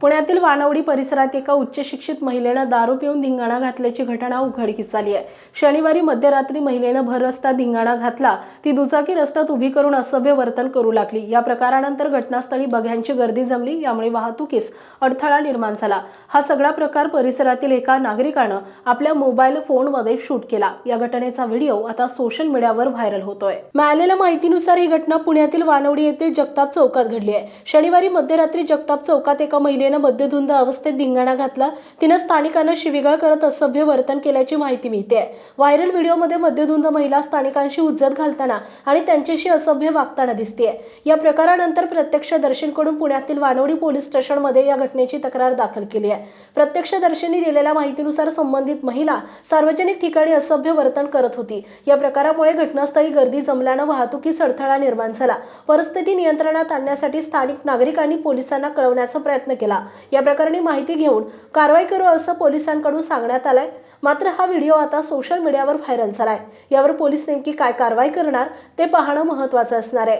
पुण्यातील वानवडी परिसरात एका उच्च शिक्षित महिलेनं दारू पिऊन धिंगाणा घातल्याची घटना उघडकीस आली आहे. शनिवारी मध्यरात्री महिलेनं भर रस्ता धिंगाणा घातला. ती दुचाकी रस्त्यात उभी करून असभ्य वर्तन करू लागली. या प्रकारानंतर घटनास्थळी बघ्यांची गर्दी जमली. यामुळे वाहतुकीस अडथळा निर्माण झाला. हा सगळा प्रकार परिसरातील एका नागरिकानं आपल्या मोबाईल फोनमध्ये शूट केला. या घटनेचा व्हिडिओ आता सोशल मीडियावर व्हायरल होतोय. मिळालेल्या माहितीनुसार ही घटना पुण्यातील वानवडी येथे जगताप चौकात घडली आहे. शनिवारी मध्यरात्री जगताप चौकात एका महिले मद्यधुंद अवस्थेत धिंगाणा घातला. तिनं स्थानिकांना शिविगाळ करत असभ्य वर्तन केल्याची माहिती मिळते व्हायरल व्हिडिओमध्ये मद्यधुंद महिला स्थानिकांशी उज्जत घालताना आणि त्यांच्याशी असभ्य वागताना दिसते या प्रकारानंतर प्रत्यक्षदर्शींकडून पुण्यातील वानवडी पोलीस स्टेशनमध्ये या घटनेची तक्रार दाखल केली आहे. प्रत्यक्षदर्शींनी दिलेल्या माहितीनुसार संबंधित महिला सार्वजनिक ठिकाणी असभ्य वर्तन करत होती. या प्रकारामुळे घटनास्थळी गर्दी जमल्यानं वाहतुकीस अडथळा निर्माण झाला. परिस्थिती नियंत्रणात आणण्यासाठी स्थानिक नागरिकांनी पोलिसांना कळवण्याचा प्रयत्न केला. या प्रकरणी माहिती घेऊन कारवाई करू असं पोलिसांकडून सांगण्यात आलंय. मात्र हा व्हिडिओ आता सोशल मीडियावर व्हायरल झालाय. यावर पोलीस नेमकी काय कारवाई करणार ते पाहणं महत्त्वाचं असणार आहे.